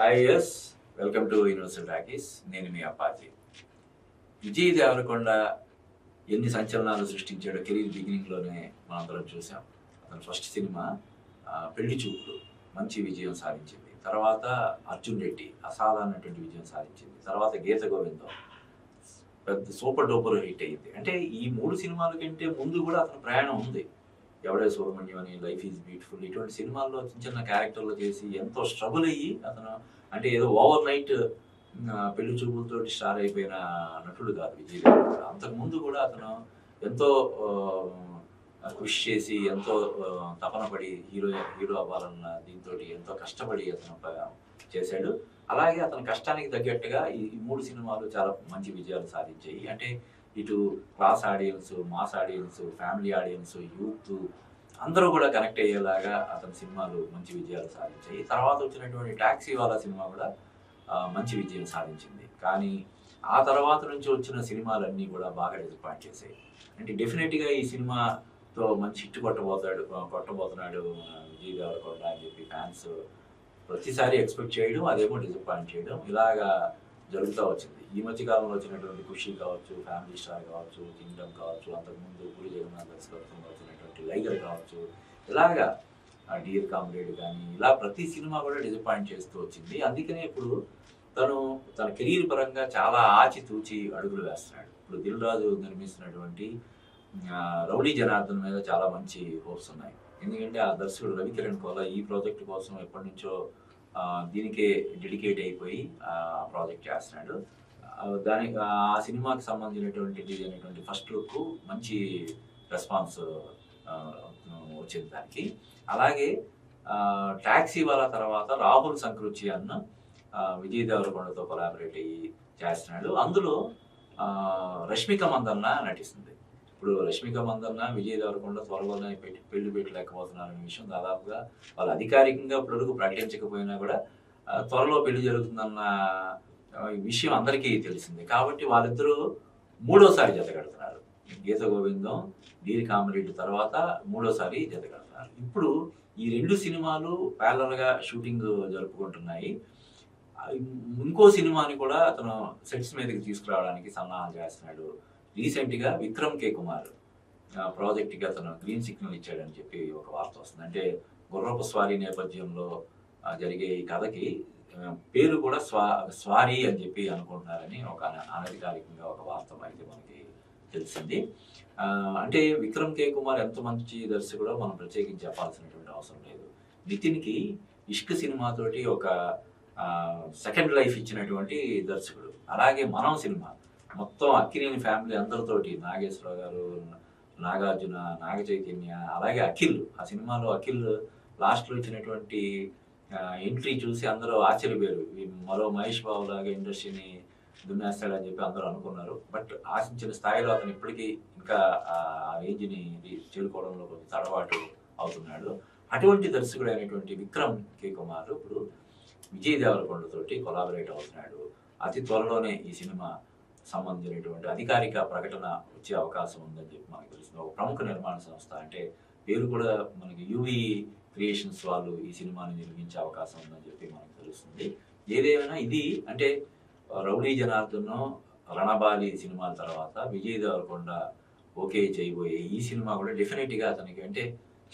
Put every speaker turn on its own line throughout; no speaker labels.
Hi yes welcome to universal talkies నేను మీ అప్పాజీ విజయ్ దేవరకొండ ఎన్ని సంచలనాలు సృష్టించాడో కెరీర్ బిగినింగ్లోనే మనందరం చూసాం. అతని ఫస్ట్ సినిమా పెళ్ళి చూపులు మంచి విజయం సాధించింది. తర్వాత అర్జున్ రెడ్డి అసాధారణటువంటి విజయం సాధించింది. తర్వాత గీత గోవిందం. పెద్ద సూపర్ డూపర్ హిట్ అయ్యింది. అంటే ఈ మూడు సినిమాల కంటే ముందు కూడా అతని ప్రయాణం ఉంది. ఎవడే సుబ్రహ్మణ్యం అని లైఫ్ ఈజ్ బ్యూటిఫుల్. ఇటువంటి సినిమాల్లో చిన్న చిన్న క్యారెక్టర్లు చేసి ఎంతో స్ట్రగుల్ అయ్యి అతను అంటే ఏదో ఓవర్ నైట్ పెళ్ళి చూపులతో స్టార్ అయిపోయిన నటుడు కాదు విజయ్ దేవరకొండ అంతకు ముందు కూడా అతను ఎంతో కృషి చేసి ఎంతో తపన పడి హీరో హీరో అవ్వాలన్న దీంతో ఎంతో కష్టపడి అతను చేశాడు. అలాగే అతని కష్టానికి తగ్గట్టుగా ఈ మూడు సినిమాలు చాలా మంచి విజయాలు సాధించాయి. అంటే ఇటు class audience mass audience family audience youth అందరూ కూడా కనెక్ట్ అయ్యేలాగా అతని సినిమాలు మంచి విజయాలు సాధించాయి. తర్వాత వచ్చినటువంటి టాక్సీ వాళ్ళ సినిమా కూడా మంచి విజయం సాధించింది. కానీ ఆ తర్వాత నుంచి వచ్చిన సినిమాలన్నీ కూడా బాగా డిసప్పాయింట్ చేసాయి అంటే డెఫినెట్గా ఈ సినిమాతో మంచి హిట్ కొట్టబోతాడు కొట్టబోతున్నాడు ఆ, విజయ్ దేవరకొండ అని చెప్పి ఫ్యాన్స్ ప్రతిసారి ఎక్స్పెక్ట్ చేయడం అదేమో డిసప్పాయింట్ చేయడం. ఇలాగా జరుగుతూ వచ్చింది. ఈ మధ్య కాలంలో వచ్చినటువంటి ఖుషి కావచ్చు ఫ్యామిలీ స్టార్ కావచ్చు కింగ్డమ్ కావచ్చు అంతకుముందు పూరి జగన్నాథ్ దర్శకత్వంలో వచ్చినటువంటి లైగర్ కావచ్చు ఇలాగా డియర్ కామ్రేడ్ కానీ ఇలా ప్రతి సినిమా కూడా డిసప్పాయింట్ చేస్తూ వచ్చింది. అందుకనే ఇప్పుడు తను తన కెరీర్ పరంగా చాలా ఆచితూచి అడుగులు వేస్తున్నాడు. ఇప్పుడు దిల్ రాజు నిర్మిస్తున్నటువంటి రౌడీ జనార్దన్ మీద చాలా మంచి హోప్స్ ఉన్నాయి. ఎందుకంటే ఆ దర్శకుడు రవికిరణ్ కోలా ఈ ప్రాజెక్ట్ కోసం ఎప్పటి నుంచో దీనికే డెడికేట్ అయిపోయి ఆ ప్రాజెక్ట్ చేస్తున్నాడు. దానికి ఆ సినిమాకి సంబంధించినటువంటి అనేటువంటి ఫస్ట్ లుక్ మంచి రెస్పాన్స్ వచ్చింది దానికి. అలాగే ట్యాక్సీ వాళ్ళ తర్వాత రాహుల్ సంకృచి అన్న విజయ్ దేవరకొండతో కొలాబరేట్ అయ్యి చేస్తున్నాడు. అందులో రష్మిక మందన్న నటిస్తుంది. ఇప్పుడు రష్మిక మందన్న విజయ్ దేవరకొండ త్వరలోనే పెట్టి పెళ్ళి పెట్టలేకపోతున్నారనే విషయం దాదాపుగా వాళ్ళు అధికారికంగా ఇప్పటివరకు ప్రకటించకపోయినా కూడా త్వరలో పెళ్ళి జరుగుతుందన్న విషయం అందరికీ తెలిసింది. కాబట్టి వాళ్ళిద్దరూ మూడోసారి జతగడుతున్నారు గీత గోవిందం డీరి తర్వాత మూడోసారి జతగడుతున్నారు ఇప్పుడు ఈ రెండు సినిమాలు ప్యాలర్గా షూటింగ్ జరుపుకుంటున్నాయి. ఇంకో సినిమాని కూడా అతను సెట్స్ మీదకి తీసుకురావడానికి సన్నాహాలు చేస్తున్నాడు. రీసెంట్గా విక్రమ్ కే. కుమార్ ప్రాజెక్ట్గా ప్రాజెక్ట్ అతను గ్రీన్ సిగ్నల్ ఇచ్చాడని చెప్పి ఒక వార్త వస్తుంది. అంటే గుర్రపు స్వారీ నేపథ్యంలో జరిగే ఈ కథకి పేరు కూడా స్వా స్వారీ అని చెప్పి అనుకుంటున్నారని ఒక అనధికారికంగా ఒక వార్త అయితే మనకి తెలిసింది. అంటే విక్రమ్ కే. కుమార్ ఎంత మంచి దర్శకుడో మనం ప్రత్యేకించి చెప్పాల్సినటువంటి అవసరం లేదు. నితిన్కి ఇష్క్ సినిమాతోటి ఒక సెకండ్ లైఫ్ ఇచ్చినటువంటి దర్శకుడు. అలాగే మనం సినిమా మొత్తం అక్కినేని ఫ్యామిలీ అందరితోటి నాగేశ్వరరావు గారు నాగార్జున నాగ చైతన్య అలాగే అఖిల్. ఆ సినిమాలో అఖిల్ లాస్ట్లో ఇచ్చినటువంటి ఎంట్రీ చూసి అందరూ ఆశ్చర్యపోయారు. ఈ మరో మహేష్ బాబు లాగా ఇండస్ట్రీని దున్నేస్తాడని చెప్పి అందరూ అనుకున్నారు. బట్ ఆశించిన స్థాయిలో అతను ఇప్పటికీ ఇంకా ఆ రేంజ్ని చేరుకోవడంలో కొంచెం తడబాటు అవుతున్నాడు. అటువంటి దర్శకుడు అయినటువంటి విక్రమ్ కే కుమార్ ఇప్పుడు విజయ్ దేవరకొండతోటి కొలాబరేట్ అవుతున్నాడు. అతి త్వరలోనే ఈ సినిమా సంబంధించినటువంటి అధికారిక ప్రకటన వచ్చే అవకాశం ఉందని చెప్పి మనకు తెలుస్తుంది. ఒక ప్రముఖ నిర్మాణ సంస్థ అంటే పేరు కూడా మనకి యూవి క్రియేషన్స్ వాళ్ళు ఈ సినిమాని నిర్మించే అవకాశం ఉందని చెప్పి మనకు తెలుస్తుంది. ఏదేమైనా ఇది అంటే రౌడీ జనార్దన్ రణబాలి సినిమాల తర్వాత విజయ్ దేవరకొండ ఓకే చేయబోయే ఈ సినిమా కూడా డెఫినెట్గా అతనికి అంటే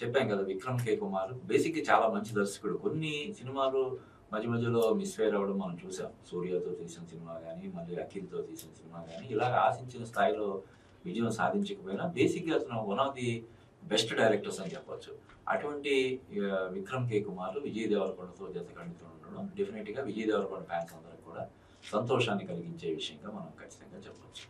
చెప్పాం కదా విక్రమ్ కే. కుమార్. బేసిక్గా చాలా మంచి దర్శకుడు. కొన్ని సినిమాలు మధ్య మధ్యలో మిస్ ఫెయిర్ అవ్వడం మనం చూసాం. సూర్యతో తీసిన సినిమా కానీ మళ్ళీ అఖిల్తో తీసిన సినిమా కానీ ఇలాగ ఆశించిన స్థాయిలో విజయం సాధించకపోయినా బేసిక్గా అతను one of the best directors అని చెప్పొచ్చు. అటువంటి విక్రమ్ కే కుమార్ విజయ్ దేవరకొండతో జత ఉండడం డెఫినెట్గా విజయ్ దేవరకొండ ఫ్యాన్స్ అందరికి కూడా సంతోషాన్ని కలిగించే విషయంగా మనం ఖచ్చితంగా చెప్పొచ్చు.